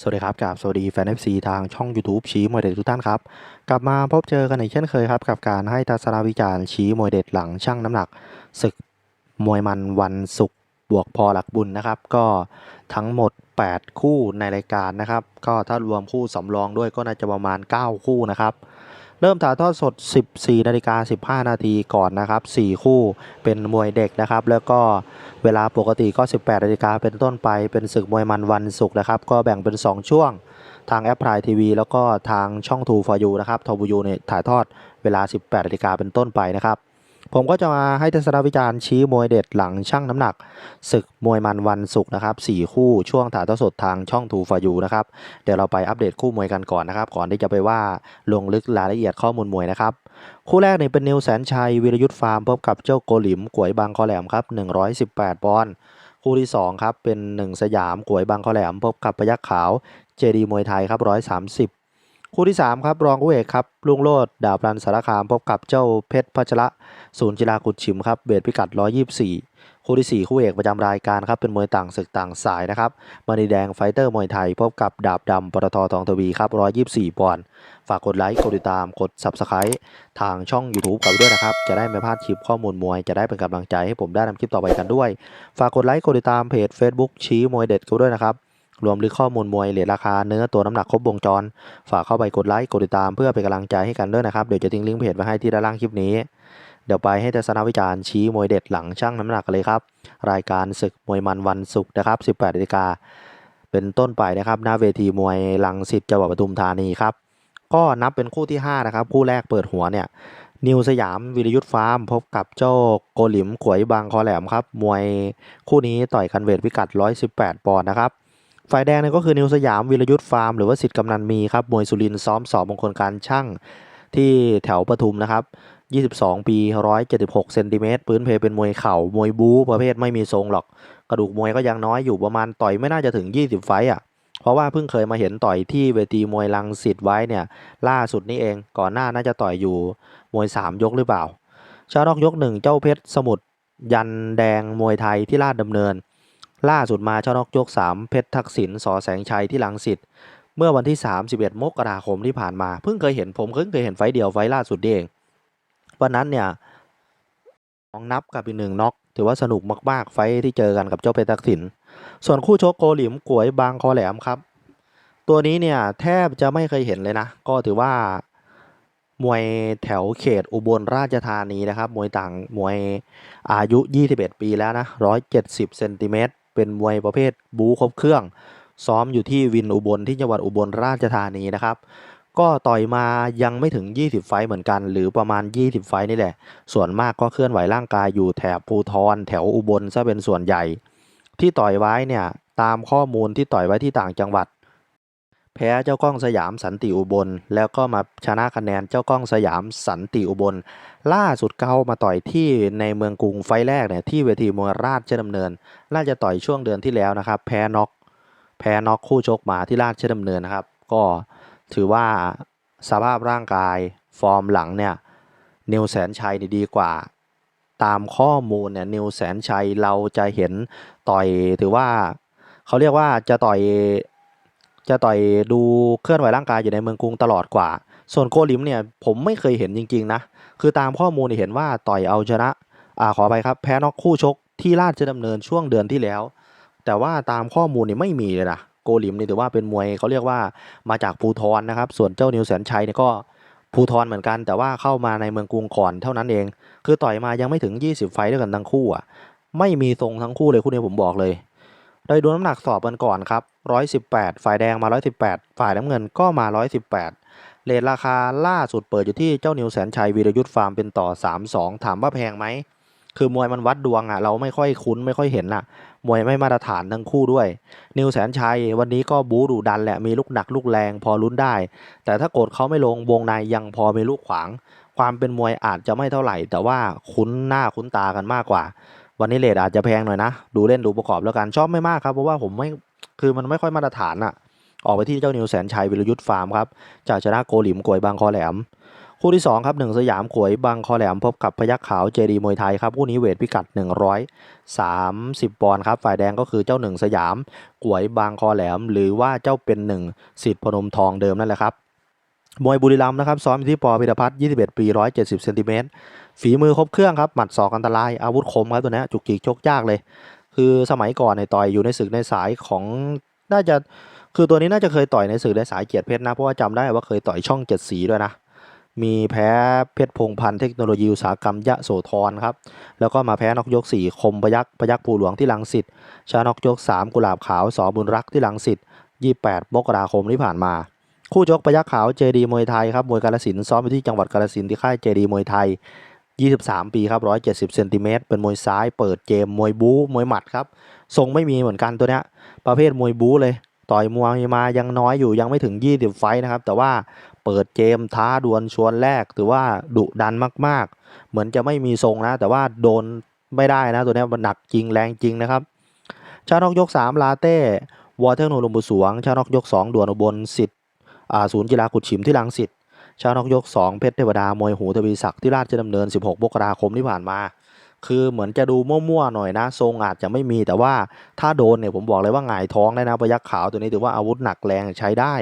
สวัสดีครับกับสวัสดีแฟนเอฟซีทางช่อง YouTube ชี้มวยเด็ดทุกท่านครับ กลับมาพบเจอกันอีกเช่นเคยครับ กับการให้ทัศนวิจารณ์ชี้มวยเด็ดหลังช่างน้ำหนัก ศึกมวยมันวันศุกร์บวกพอหลักบุญนะครับ ก็ทั้งหมด 8 คู่ในรายการนะครับ ก็ถ้ารวมคู่สำรองด้วยก็น่าจะประมาณ 9 คู่นะครับ เริ่มถ่ายทอดสด 14นาฬิกา15 นาทีก่อนนะครับ 4 คู่เป็นมวยเด็กนะครับ แล้วก็เวลาปกติก็ 18นาฬิกาเป็นต้นไปเป็นศึกมวยมันวันศุกร์นะครับ ก็แบ่งเป็น 2 ช่วงทางแอปพลายทีวีแล้วก็ทางช่องทูฟอยูนะครับทบูยูเนี่ยถ่ายทอดเวลา 18นาฬิกาเป็นต้นไปนะครับ ผมก็จะมาให้ทัศนวิจารณ์ชี้มวยเด็ดหลังช่างน้ำหนัก ศึกมวยมันวันศุกร์นะครับ4คู่ช่วงถ่ายทอดสดทางช่องทูฟอยูนะครับเดี๋ยวเราไปอัปเดตคู่มวยกันก่อนนะครับ ก่อนที่จะไปว่าลงลึกรายละเอียดข้อมูลมวยนะครับ คู่แรกนี่เป็นนิวแสนชัยวีรยุทธ์ฟาร์มพบกับเจ้าโกหลิมกวยบางคอแหลมครับ118ปอนด์คู่ที่2ครับเป็น 1 สยามกวยบางคอแหลมพบกับพยักขาวเจดีมวยไทยครับ130 คู่ที่ 3 ครับรองคู่เอกครับลุงโลดดาบรันสารคามพบกับเจ้าเพชรพัชระศูนย์กีฬากุดฉิมครับเบสพิกัด 124 คู่ที่ 4 คู่เอกประจำรายการครับเป็นมวยต่างศึกต่างสายนะครับมณีแดงไฟเตอร์มวยไทย พบกับดาบดำปตททองทวีครับ 124 ปอนด์ฝากกดไลค์กดติดตามกด Subscribe ทางช่อง YouTube กับด้วยนะครับ จะได้ไม่พลาดคลิปข้อมูลมวย จะได้เป็นกำลังใจให้ผมได้ทำคลิปต่อไปกันด้วย ฝากกดไลค์กดติดตามเพจ Facebook ชี้มวยเด็ดกันด้วยนะครับ รวมลึกข้อมูลมวยเหรียญราคาเนื้อตัวน้ำหนักครบวงจร ฝากเข้าไปกดไลค์กดติดตามเพื่อเป็นกำลังใจให้กันด้วยนะครับ เดี๋ยวจะทิ้งลิงก์เพจไว้ให้ที่ด้านล่างคลิปนี้ เดี๋ยวไปให้ทัศนวิจารณ์ชี้มวยเด็ดหลังช่างน้ำหนักกันเลยครับ รายการศึกมวยมันวันศุกร์นะครับ 18นาฬิกาเป็นต้นไปนะครับหน้าเวทีมวยลังสิตจังหวัดปทุมธานีครับก็นับเป็นคู่ที่ 5 นะครับ คู่แรกเปิดหัวเนี่ยนิวสยามวิรยุทธ์ฟาร์ม พบกับเจ้าโกหลิมขวยบางคอแหลมครับ มวยคู่นี้ต่อยกันเวทพิกัด 118 ปอนด์นะครับ ฝ่ายแดงเนี่ยก็คือนิวสยามวิรยุทธ์ฟาร์มหรือว่าสิทธิ์กำนันมีครับมวยสุรินทร์ซ้อมสอบมงคลการช่างที่แถวปทุมนะครับ 22 ปี 176 เซนติเมตรพื้นเพเป็นมวยเข่ามวยบู๊ประเภทไม่มีทรงหรอก กระดูกมวยก็ยังน้อยอยู่ประมาณต่อยไม่น่าจะถึง 20 ไฟอะ เพราะว่าเพิ่งเคยมาเห็นต่อยที่เวทีมวยลังสิตไว้เนี่ย ล่าสุดนี่เองก่อนหน้าน่าจะต่อยอยู่มวย 3 ยกหรือเปล่า ชาดอกยกหนึ่งเจ้าเพชรสมุทรยันแดงมวยไทยที่ลาดดำเนิน ล่าสุดมาชาดอกยก 3 เพชรทักษิณสอแสงชัยที่ลังสิตเมื่อวันที่ 31 มกราคมที่ผ่านมา เพิ่งเคยเห็นผมเพิ่งเคยเห็นไฟเดียวไฟล่าสุดเองวันนั้นเนี่ยสองนับกับอีกหนึ่งน็อกถือว่าสนุกมากๆ ไฟท์ที่เจอกันกับเจ้าเพชรทักษิณส่วนคู่ชกโกหลิมกวยบางคอแหลมครับ ตัวนี้เนี่ยแทบจะไม่เคยเห็นเลยนะ ก็ถือว่ามวยแถวเขตอุบลราชธานีนะครับ มวยต่างมวยอายุ 21 ปีแล้วนะ 170 เซนติเมตร เป็นมวยประเภทบูครบเครื่อง ซ้อมอยู่ที่วินอุบลที่จังหวัดอุบลราชธานีนะครับ ก็ต่อยมายังไม่ถึง 20 ไฟเหมือนกัน หรือประมาณ 20 ไฟนี่แหละ ส่วนมากก็เคลื่อนไหวร่างกายอยู่แถบภูทรแถวอุบลซะเป็นส่วนใหญ่ ที่ต่อยไว้เนี่ยตามข้อมูลที่ต่อยไว้ที่ต่างจังหวัด แพ้เจ้าก้องสยามสันติอุบล แล้วก็มาชนะคะแนนเจ้าก้องสยามสันติอุบล ล่าสุดเขามาต่อยที่ในเมืองกรุงไฟแรกเนี่ยที่เวทีมวยราชดำเนิน น่าจะต่อยช่วงเดือนที่แล้วนะครับ แพ้น็อกแพ้น็อกคู่ชกมาที่ราชดำเนินนะครับ ก็ถือว่าสภาพร่างกายฟอร์มหลังเนี่ยนิวแสนชัยดีกว่า ตามข้อมูลเนี่ยนิวแสนชัยเราจะเห็นต่อยถือว่าเขาเรียกว่าจะต่อย จะต่อยดูเคลื่อนไหวร่างกายอยู่ในเมืองกรุงตลอดกว่า ส่วนโกลิมเนี่ยผมไม่เคยเห็นจริงๆนะ คือตามข้อมูลเห็นว่าต่อยเอาชนะอ่าขอไปครับแพ้นอกคู่ชกที่ราชดำเนินช่วงเดือนที่แล้ว แต่ว่าตามข้อมูลเนี่ยไม่มีเลยนะโกลิมนี่ถือว่าเป็นมวยเขาเรียกว่ามาจากภูทรนะครับ ส่วนเจ้านิวแสนชัยเนี่ยก็ภูทรเหมือนกัน แต่ว่าเข้ามาในเมืองกรุงก่อนเท่านั้นเอง คือต่อยมายังไม่ถึง 20 ไฟด้วยกันทั้งคู่อะไม่มีทรงทั้งคู่เลยคู่นี้ผมบอกเลย โดยดูน้ำหนักสอบกันก่อนครับ 118 ฝ่ายแดงมา 118 ฝ่ายน้ำเงินก็มา 118เรทราคาล่าสุดเปิดอยู่ที่เจ้านิวแสนชัยวีรยุทธ์ฟาร์มเป็นต่อ 3-2 ถามว่าแพงไหม คือมวยมันวัดดวงอะ เราไม่ค่อยคุ้นไม่ค่อยเห็นอะ มวยไม่มาตรฐานทั้งคู่ด้วย นิวแสนชัยวันนี้ก็บู๊ดุดันแหละ มีลูกหนักลูกแรงพอลุ้นได้ แต่ถ้ากดเขาไม่ลงวงในยังพอมีลูกขวาง ความเป็นมวยอาจจะไม่เท่าไหร่ แต่ว่าคุ้นหน้าคุ้นตากันมากกว่า วันนี้เลทอาจจะแพงหน่อยนะ ดูเล่นดูประกอบแล้วกันชอบไม่มากครับเพราะว่าผมไม่ คือมันไม่ค่อยมาตรฐานอะออกไปที่เจ้านิวแสนชัยวิรยุทธ์ฟาร์มครับจากชนะโกหลิมกวยบางคอแหลม คู่ที่2ครับหนึ่งสยามขวยบางคอแหลมพบกับพยัคฆ์ขาวเจดีมวยไทยครับคู่นี้เวทพิกัด 130 ปอนด์ครับฝ่ายแดงก็คือเจ้าหนึ่งสยามขวยบางคอแหลม หรือว่าเจ้าเป็นหนึ่งสิทธิ์พนมทองเดิมนั่นแหละครับมวยบุรีรัมย์นะครับซ้อมอยู่ที่ปอพิรพัฒน์21 ปี 170เซนติเมตรฝีมือครบเครื่องครับ หมัดศอกอันตราย อาวุธคมครับตัวนี้จุกจิกชกยากเลย คือสมัยก่อนในต่อยอยู่ในศึกในสายของน่าจะคือตัวนี้น่าจะเคยต่อยในศึกในสายเกียรติเพชรนะเพราะว่าจำได้ว่าเคยต่อยช่องเจ็ดสีด้วยนะมีแพ้เพชรพงพันธ์เทคโนโลยีอุตสาหกรรมยะโสธรครับ แล้วก็มาแพ้นกยก 4 คมพยักพยักภูหลวงที่ลังสิตชนะนกยก 3 กุหลาบขาวสอบุญรักที่ลังสิต28มกราคมที่ผ่านมา คู่ชกพยักขาวเจดีมวยไทยครับมวยกาลสินซ้อมอยู่ที่จังหวัดกาลสินที่ค่ายเจดีมวยไทย 23 ปีครับ 170เซนติเมตรเป็นมวยซ้ายเปิดเกมมวยบู๊มวยหมัดครับ ทรงไม่มีเหมือนกันตัวเนี้ย ประเภทมวยบู๊เลย ต่อยมวยมายังน้อยอยู่ยังไม่ถึง 20 ไฟนะครับ แต่ว่าเปิดเกมท้าดวลชวนแรกถือว่าดุดันมากๆ เหมือนจะไม่มีทรงนะ แต่ว่าโดนไม่ได้นะ ตัวเนี้ยมันหนักจริงแรงจริงนะครับ ชานกยก 3 ลาเต้ วอเทอร์โนลมบุสวง ชานกยก 2 ด่วนอุบลสิทธิ์ศูนย์กีฬากุดฉิมที่ลังสิต ชานอกยก 2 เพชรเทวดามวยหูทวีศักดิ์ที่ราชดำเนิน 16มกราคมที่ผ่านมา คือเหมือนจะดูมั่วๆหน่อยนะ ทรงอาจจะไม่มีแต่ว่าถ้าโดนเนี่ยผมบอกเลยว่าหงายท้องได้นะพยักขาวตัวนี้ถือว่าอาวุธหนักแรงใช้ได้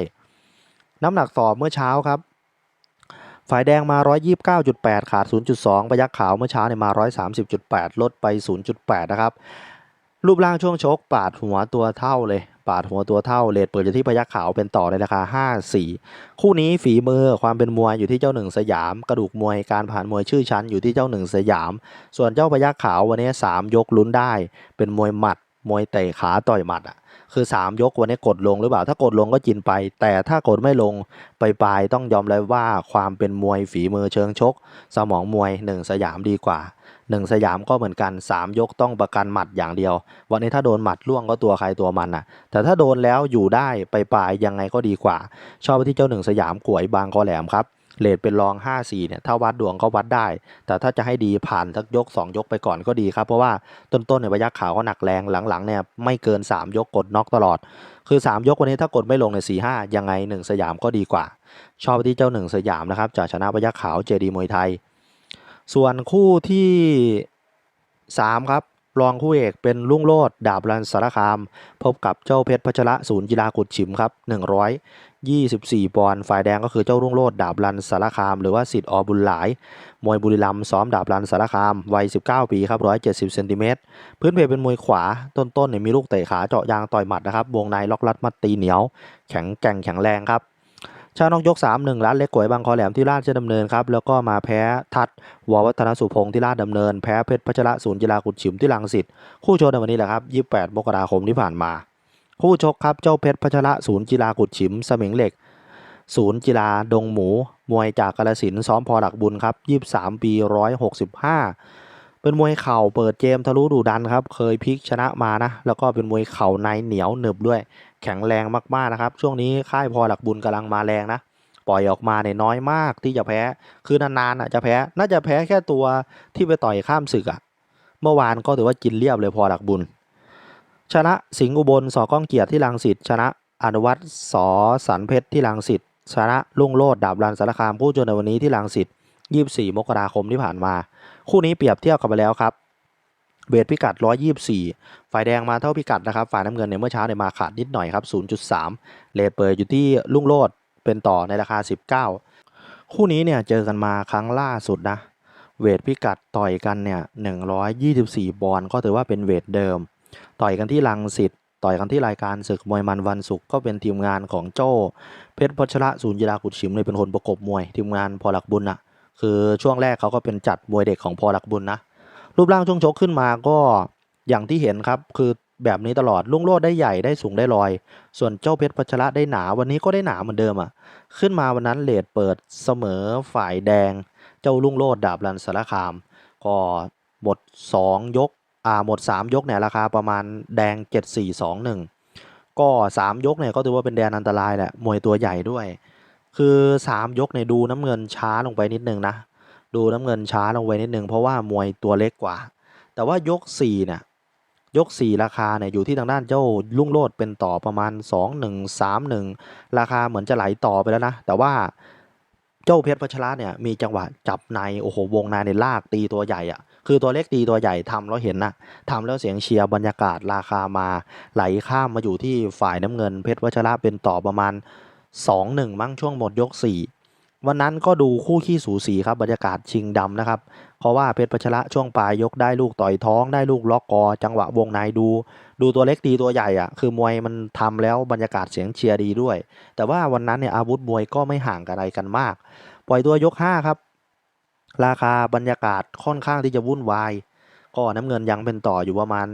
น้ำหนักสอบเมื่อเช้าครับฝ่ายแดงมา 129.8 ขาด 0.2 พยักขาวเมื่อเช้าเนี่ยมา 130.8 ลดไป 0.8 นะครับ รูปร่างช่วงชกปาดหัวตัวเท่าเลย ปาดหัวตัวเท่าเลทเปิดอยู่ที่พยักขาวเป็นต่อในราคา 5-4 คู่นี้ฝีมือความเป็นมวยอยู่ที่เจ้าหนึ่งสยาม กระดูกมวยการผ่านมวยชื่อชั้นอยู่ที่เจ้าหนึ่งสยาม ส่วนเจ้าพยักขาววันนี้ 3 ยกลุ้นได้ เป็นมวยหมัด มวยเตะขาต่อยหมัดอะ คือ 3 ยกวันนี้กดลงหรือเปล่า ถ้ากดลงก็จินไป แต่ถ้ากดไม่ลงไปปลายต้องยอมรับว่าความเป็นมวยฝีมือเชิงชก สมองมวยหนึ่งสยามดีกว่าหนึ่งสยามก็เหมือนกัน 3 ยกต้องประกันหมัดอย่างเดียว วันนี้ถ้าโดนหมัดล่วงก็ตัวใครตัวมันน่ะ แต่ถ้าโดนแล้วอยู่ได้ไปปลายยังไงก็ดีกว่า ชอบไปที่เจ้าหนึ่งสยามกวยบางคอแหลมครับ เลทเป็นรอง 5-4เนี่ยถ้าวัดดวงก็วัดได้ แต่ถ้าจะให้ดีผ่านสักยก 2 ยกไปก่อนก็ดีครับ เพราะว่าต้นๆเนี่ยพยักขาวเขาหนักแรงหลังๆเนี่ยไม่เกิน 3 ยกกดน็อกตลอด คือ 3 ยกวันนี้ถ้ากดไม่ลงใน4 5ยังไง 1 สยามก็ดีกว่า ชอบที่เจ้า 1 สยามนะครับจากชนะพยักขาวเจดีมวยไทย ส่วนคู่ที่ 3 ครับ รองคู่เอกเป็นลุ่งโลดดาบรันสารคาม พบกับเจ้าเพชรพัชระศูนย์กีฬากุดฉิมครับ124 ปอนด์ฝ่ายแดงก็คือเจ้ารุ่งโลดดาบรันสารคาม หรือว่าสิทธิ์อบุญหลาย มวยบุรีรัมย์ซ้อมดาบรันสารคาม วัย 19 ปีครับ 170เซนติเมตรพื้นเพเป็นมวยขวาต้นๆเนี่ยมีลูกเตะขาเจาะยางต่อยหมัดนะครับ วงในล็อกลัดมัดตีเหนียว แข็งแกร่งแข็งแรงครับ ชานอกยก 3 1ล้านเล็กกวยบางคอแหลมที่ราชดำเนินครับแล้วก็มาแพ้ทัดววัฒนสุพงศ์ที่ราชดำเนิน แพ้เพชรพัชระศูนย์กีฬากุดฉิมที่ลังสิตคู่ชกในวันนี้แหละครับ28มกราคมที่ผ่านมา คู่ชกครับเจ้าเพชรพัชระศูนย์กีฬากุดฉิมสมิงเหล็กศูนย์กีฬาดงหมู มวยจากกาลสินซ้อมพอหลักบุญครับ23 ปี 165 เป็นมวยเข่าเปิดเกมทะลุดูดันครับ เคยพลิกชนะมานะ แล้วก็เป็นมวยเข่าในเหนียวหนึบด้วย แข็งแรงมากๆนะครับ ช่วงนี้ค่ายพอหลักบุญกำลังมาแรงนะ ปล่อยออกมาเนี่ยน้อยมากที่จะแพ้ คือนานๆอะจะแพ้ น่าจะแพ้แค่ตัวที่ไปต่อยข้ามศึกอะ เมื่อวานก็ถือว่ากินเรียบเลยพอหลักบุญ ชนะสิงห์อุบลสอก้องเกียรติที่ลังสิตชนะอนุวัตรสอสันเพชรที่ลังสิตชนะลุ่งโลดดาบรันสารคามผู้จนในวันนี้ที่ลังสิต24 มกราคมที่ผ่านมา คู่นี้เปรียบเทียบกันไปแล้วครับ เวทพิกัด 124 ฝ่ายแดงมาเท่าพิกัดนะครับ ฝ่ายน้ำเงินในเมื่อเช้าเนี่ยมาขาดนิดหน่อยครับ 0.3 เลทเปิดอยู่ที่ลุ่งโลดเป็นต่อในราคา 19 คู่นี้เนี่ยเจอกันมาครั้งล่าสุดนะ เวทพิกัดต่อยกันเนี่ย 124 บอลก็ถือว่าเป็นเวทเดิม ต่อยกันที่ลังสิตต่อยกันที่รายการศึกมวยมันวันศุกร์ก็เป็นทีมงานของโจ้เพชรพัชระศูนย์กีฬากุดฉิมเลยเป็นคนประกบมวย ทีมงานพอหลักบุญอะคือช่วงแรกเขาก็เป็นจัดมวยเด็กของพอหลักบุญนะ รูปร่างช่วงชกขึ้นมาก็อย่างที่เห็นครับ คือแบบนี้ตลอดลุ่งโลดได้ใหญ่ได้สูงได้ลอย ส่วนเจ้าเพชรพัชระได้หนาวันนี้ก็ได้หนาเหมือนเดิมอะ ขึ้นมาวันนั้นเลดเปิดเสมอฝ่ายแดง เจ้าลุ่งโลดดาบรันสารคาม ก็หมด 2 ยกอ่าหมด 3 ยกเนี่ยราคาประมาณแดง 7 4 2 1 ก็ 3 ยกเนี่ยก็ถือว่าเป็นแดนอันตรายแหละมวยตัวใหญ่ด้วย คือ 3 ยกเนี่ยดูน้ำเงินช้าลงไปนิดนึงนะ ดูน้ำเงินช้าลงไปนิดนึงเพราะว่ามวยตัวเล็กกว่า แต่ว่ายก4เนี่ยยก 4 ราคาเนี่ยอยู่ที่ทางด้านเจ้าลุ่งโลดเป็นต่อประมาณ 2 1 3 1 ราคาเหมือนจะไหลต่อไปแล้วนะ แต่ว่าเจ้าเพชรพัชระเนี่ยมีจังหวะจับในโอ้โหวงในในลากตีตัวใหญ่อะคือตัวเล็กตีตัวใหญ่ทำแล้วเห็นนะทำแล้วเสียงเชียร์บรรยากาศราคามาไหลข้ามมาอยู่ที่ฝ่ายน้ำเงินเพชรวัชระเป็นต่อประมาณ 2-1 มั้งช่วงหมดยก 4 วันนั้นก็ดูคู่ขี้สูสีครับบรรยากาศชิงดำนะครับ เพราะว่าเพชรพัชระช่วงปลายยกได้ลูกต่อยท้องได้ลูกล็อกกอ จังหวะวงในดู ดูตัวเล็กตีตัวใหญ่อะคือมวยมันทำแล้วบรรยากาศเสียงเชียร์ดีด้วย แต่ว่าวันนั้นเนี่ยอาวุธมวยก็ไม่ห่างกันอะไรกันมาก ปล่อยตัวยก5ครับ ราคาบรรยากาศค่อนข้างที่จะวุ่นวาย ก็น้ำเงินยังเป็นต่ออยู่ประมาณ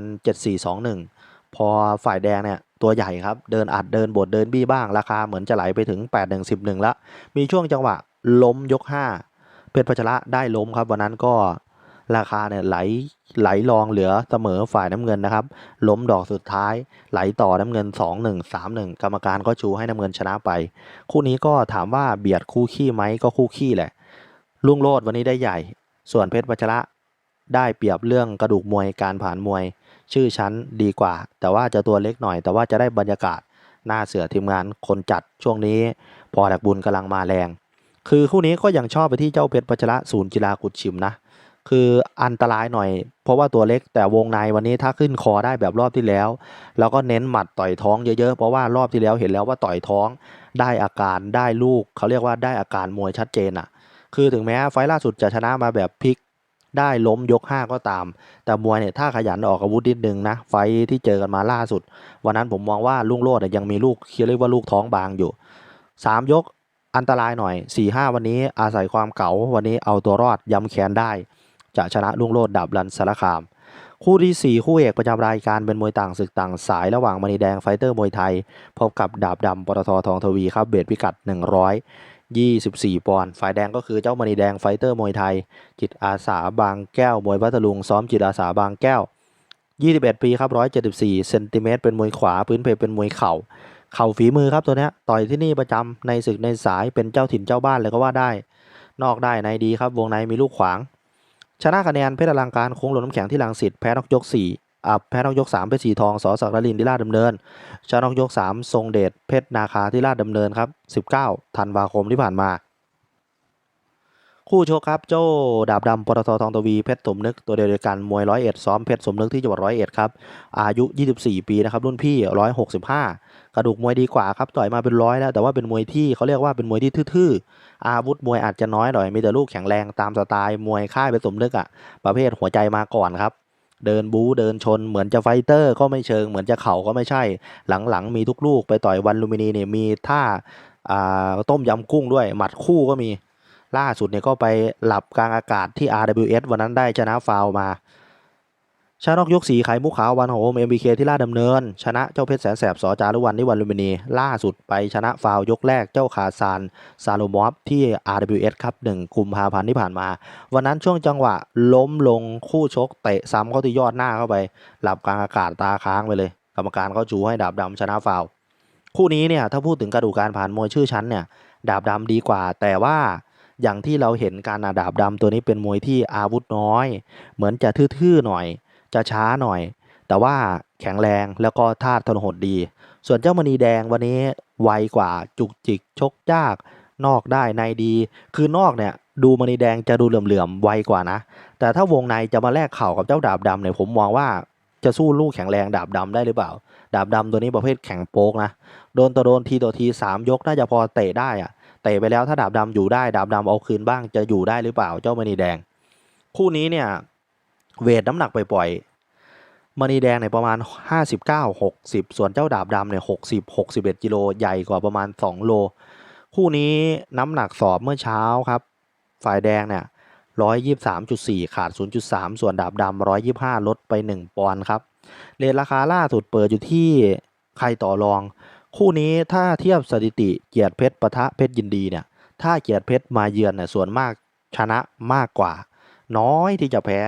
7421 พอฝ่ายแดงเนี่ย ตัวใหญ่ครับ เดินอัดเดินบดเดินบี้บ้าง ราคาเหมือนจะไหลไปถึง 8 1 10 1ละมีช่วงจังหวะล้มยก 5 เพชรพัชระได้ล้มครับ วันนั้นก็ราคาเนี่ยไหลไหลรองเหลือเสมอฝ่ายน้ำเงินนะครับ ล้มดอกสุดท้าย ไหลต่อน้ำเงิน 2 1 3 1 กรรมการก็ชูให้น้ำเงินชนะไป คู่นี้ก็ถามว่าเบียดคู่ขี้ไหมก็คู่ขี้แหละลุงโลดวันนี้ได้ใหญ่ ส่วนเพชรวัชระ ได้เปรียบเรื่องกระดูกมวยการผ่านมวย ชื่อชั้นดีกว่า แต่ว่าจะตัวเล็กหน่อย แต่ว่าจะได้บรรยากาศหน้าเสือทีมงานคนจัดช่วงนี้ พอดักบุญกำลังมาแรง คือคู่นี้ก็ยังชอบไปที่เจ้าเพชรวัชระศูนย์กีฬากุดชิมนะ คืออันตรายหน่อย เพราะว่าตัวเล็กแต่วงในวันนี้ถ้าขึ้นคอได้แบบรอบที่แล้ว แล้วก็เน้นหมัดต่อยท้องเยอะๆเพราะว่ารอบที่แล้วเห็นแล้วว่าต่อยท้องได้อาการได้ลูกเขาเรียกว่าได้อาการมวยชัดเจนอะคือถึงแม้ไฟล์ล่าสุดจะชนะมาแบบพลิก ได้ล้มยก 5 ก็ตาม แต่มวยเนี่ยถ้าขยันออกอาวุธนิดนึงนะ ไฟที่เจอกันมาล่าสุด วันนั้นผมมองว่าลุงโลดยังมีลูกเรียกว่าลูกท้องบางอยู่ 3 ยกอันตรายหน่อย 4-5 วันนี้อาศัยความเก๋าวันนี้เอาตัวรอดย้ำแค้นได้ จะชนะลุงโลดดับรันสารคาม คู่ที่ 4 คู่เอกประจำรายการเป็นมวยต่างศึกต่างสายระหว่างมณีแดงไฟเตอร์มวยไทย พบกับดาบดำปตททองทวีครับเบรพิกัด 24 ปอนด์ฝ่ายแดงก็คือเจ้ามณีแดงไฟเตอร์มวยไทย จิตอาสาบางแก้วมวยพัทลุงซ้อมจิตอาสาบางแก้ว 21 ปีครับ174เซนติเมตรเป็นมวยขวาพื้นเพเป็นมวยเข่า เข่าฝีมือครับตัวนี้ต่อยที่นี่ประจำในศึกในสายเป็นเจ้าถิ่นเจ้าบ้านเลยก็ว่าได้ นอกได้ในดีครับวงในมีลูกขวาง ชนะคะแนนเพชรอลังการโค้งลงน้ำแข็งที่ลังสิตแพ้นอกยก4 อะแพ้นอกยก 3เป็นสีทองสอศักดิ์นรินที่ลาดดำเนินชนะนอกยก 3 ทรงเดชเพชรนาคาที่ลาดดำเนินครับ 19 ธันวาคมที่ผ่านมา คู่โชคครับโจ้ดาบดำปตททองทวีเพชรสมนึกตัวเดียวกันมวยร้อยเอ็ดซ้อมเพชรสมนึกที่จังหวัดร้อยเอ็ดครับอายุ 24 ปีนะครับรุ่นพี่ 165 กระดูกมวยดีกว่าครับต่อยมาเป็นร้อยแล้วแต่ว่าเป็นมวยที่เขาเรียกว่าเป็นมวยที่ทื่อๆอาวุธมวยอาจจะน้อยหน่อยมีแต่ลูกแข็งแรงตามสไตล์มวยค่ายเพชรสมนึกอะประเภทหัวใจมาก่อนครับ เดินบู๊เดินชนเหมือนจะไฟเตอร์ก็ไม่เชิงเหมือนจะเข่าก็ไม่ใช่ หลังๆ มีทุกลูกไปต่อยวันลูมินีเนี่ยมีท่าอ่าต้มยำกุ้งด้วย หมัดคู่ก็มีล่าสุดเนี่ยก็ไปหลับกลางอากาศที่ RWS วันนั้นได้ชนะฟาวมา ชนะนกยกสีไข่มุกขาววันโฮม MBK ที่ล่าดำเนิน ชนะเจ้าเพชรแสนแสบสอจารุวันนิวันลุมพินี ล่าสุดไปชนะฟาวยกแรกเจ้าขาซานซาโลมอฟที่ RWS ครับ1กุมภาพันธ์ที่ผ่านมา วันนั้นช่วงจังหวะล้มลงคู่ชกเตะซ้ำเข้าที่ยอดหน้าเข้าไป หลับกลางอากาศตาค้างไปเลย กรรมการก็จูให้ดาบดำชนะฟาว คู่นี้เนี่ยถ้าพูดถึงกระดูกการผ่านมวยชื่อชั้นเนี่ยดาบดำดีกว่า แต่ว่าอย่างที่เราเห็นการดาบดำตัวนี้เป็นมวยที่อาวุธน้อย เหมือนจะทื่อๆหน่อย จะช้าหน่อย แต่ว่าแข็งแรงแล้วก็ธาตุทนหดดี ส่วนเจ้ามณีแดงวันนี้ไวกว่าจุกจิกชกยาก นอกได้ในดี คือนอกเนี่ยดูมณีแดงจะดูเหลื่อมๆไวกว่านะ แต่ถ้าวงในจะมาแลกเข่ากับเจ้าดาบดำเนี่ยผมมองว่าจะสู้ลูกแข็งแรงดาบดำได้หรือเปล่า ดาบดำตัวนี้ประเภทแข็งโป๊กนะ โดนต่อโดนทีต่อทีสามยกน่าจะพอเตะได้อะเตะไปแล้วถ้าดาบดำอยู่ได้ ดาบดำเอาคืนบ้างจะอยู่ได้หรือเปล่าเจ้ามณีแดง คู่นี้เนี่ย เวทน้ำหนักปล่อยๆมณีแดงเนี่ยประมาณ 59 60 ส่วนเจ้าดาบดำเนี่ย60 61 กิโลใหญ่กว่าประมาณ 2 โล คู่นี้น้ำหนักสอบเมื่อเช้าครับ ฝ่ายแดงเนี่ย 123.4 ขาด 0.3 ส่วนดาบดำ125 ลดไป 1 ปอนด์ครับเรทราคาล่าสุดเปิดอยู่ที่ใครต่อรอง คู่นี้ถ้าเทียบสถิติเกียรติเพชรปะทะเพชรยินดีเนี่ยถ้าเกียรติเพชรมาเยือนเนี่ยส่วนมากชนะมากกว่า น้อยที่จะแพ้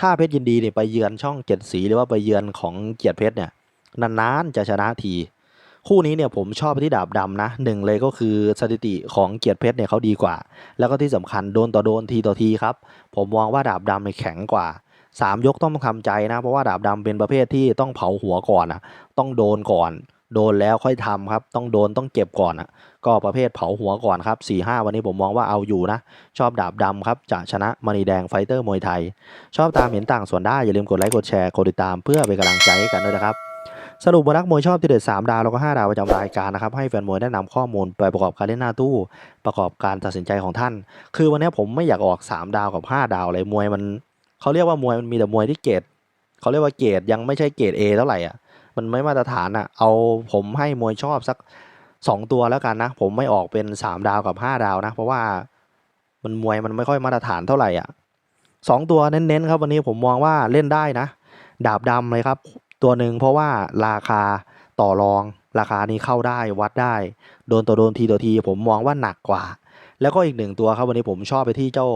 ถ้าเพชรยินดีเนี่ยไปเยือนช่องเจ็ดสีหรือว่าไปเยือนของเกียรติเพชรเนี่ยนานๆจะชนะที คู่นี้เนี่ยผมชอบไปที่ดาบดำนะหนึ่งเลยก็คือสถิติของเกียรติเพชรเนี่ยเขาดีกว่า แล้วก็ที่สำคัญโดนต่อโดนทีต่อทีครับ ผมมองว่าดาบดำเนี่ยแข็งกว่าสามยกต้องทำใจนะ เพราะว่าดาบดำเป็นประเภทที่ต้องเผาหัวก่อนนะต้องโดนก่อน โดนแล้วค่อยทำครับ ต้องโดนต้องเจ็บก่อนอะ ก็ประเภทเผาหัวก่อนครับ4ี่ห้าวันนี้ผมมองว่าเอาอยู่นะ ชอบดาบดำครับ จะชนะมณีแดงไฟเตอร์มวยไทย ชอบตามเห็นต่างส่วนได้ อย่าลืมกดไลค์กดแชร์กดติดตามเพื่อเป็นกำลังใจให้กันด้วยนะครับสรุปว่านักมวยชอบที่เด็ด3ดาวแล้วก็ 5 ดาวประจำรายการนะครับให้แฟนมวยได้นำข้อมูลไปประกอบการเล่นหน้าตู้ ประกอบการตัดสินใจของท่าน คือวันนี้ผมไม่อยากออก 3 ดาวกับ 5 ดาวเลยมวยมันเขาเรียกว่ามวยมันมีแต่มวยที่เกรดเขาเรียกว่าเกรดยังไม่ใช่เกรด A เท่าไหร่อะ มันไม่มาตรฐานอะ เอาผมให้มวยชอบสัก 2 ตัวแล้วกันนะ ผมไม่ออกเป็น 3 ดาวกับ 5 ดาวนะ เพราะว่ามันมวยมันไม่ค่อยมาตรฐานเท่าไหร่อะสองตัวเน้นๆครับวันนี้ผมมองว่าเล่นได้นะ ดาบดำเลยครับ ตัวหนึ่งเพราะว่าราคาต่อรองราคานี้เข้าได้วัดได้ โดนตัวโดนทีต่อทีผมมองว่าหนักกว่า แล้วก็อีกหนึ่งตัวครับวันนี้ผมชอบไปที่เจ้า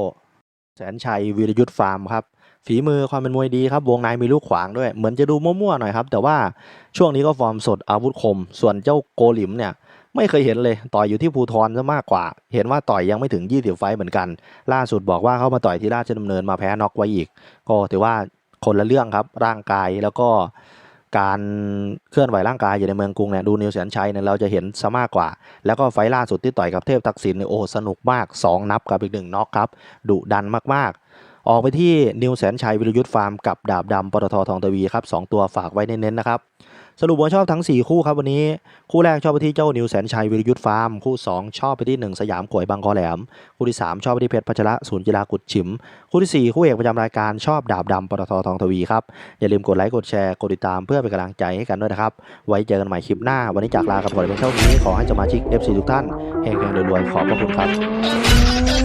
แสนชัยวีรยุทธฟาร์มครับ ฝีมือความเป็นมวยดีครับ วงในมีลูกขวางด้วย เหมือนจะดูมั่วๆหน่อยครับ แต่ว่าช่วงนี้ก็ฟอร์มสดอาวุธคม ส่วนเจ้าโกหลิมเนี่ยไม่เคยเห็นเลย ต่อยอยู่ที่ภูทรซะมากกว่า เห็นว่าต่อยยังไม่ถึง 20 ไฟเหมือนกัน ล่าสุดบอกว่าเขามาต่อยที่ราชดำเนินมาแพ้น็อกไว้อีก ก็ถือว่าคนละเรื่องครับ ร่างกายแล้วก็การเคลื่อนไหวร่างกายอยู่ในเมืองกรุงเนี่ยดูนิวแสนชัยเนี่ยเราจะเห็นซะมากกว่า แล้วก็ไฟล์ล่าสุดที่ต่อยกับเทพทักษิณเนี่ยโอ้สนุกมาก 2 นับกับอีกหนึ่งน็อกครับดุดันมากๆ ออกไปที่นิวแสนชัยวิรยุทธ์ฟาร์มกับดาบดำปตททองทวีครับสองตัวฝากไว้เน้นๆนะครับสรุปว่าชอบทั้ง 4 คู่ครับวันนี้ คู่แรกชอบไปที่เจ้านิวแสนชัยวิรยุทธ์ฟาร์ม คู่ 2 ชอบไปที่ 1 สยามขวยบางกอแหลม คู่ที่ 3 ชอบไปที่เพชรพัชระศูนย์กีฬากุดฉิม คู่ที่ 4 คู่เอกประจำรายการชอบดาบดำปตททองทวีครับ อย่าลืมกดไลค์กดแชร์กดติดตามเพื่อเป็นกำลังใจให้กันด้วยนะครับ ไว้เจอกันใหม่คลิปหน้า วันนี้จากลากันก่อนเพียงเท่านี้ขอให้สมาชิก FC ทุกท่านเฮงๆรวยๆขอบพระคุณครับ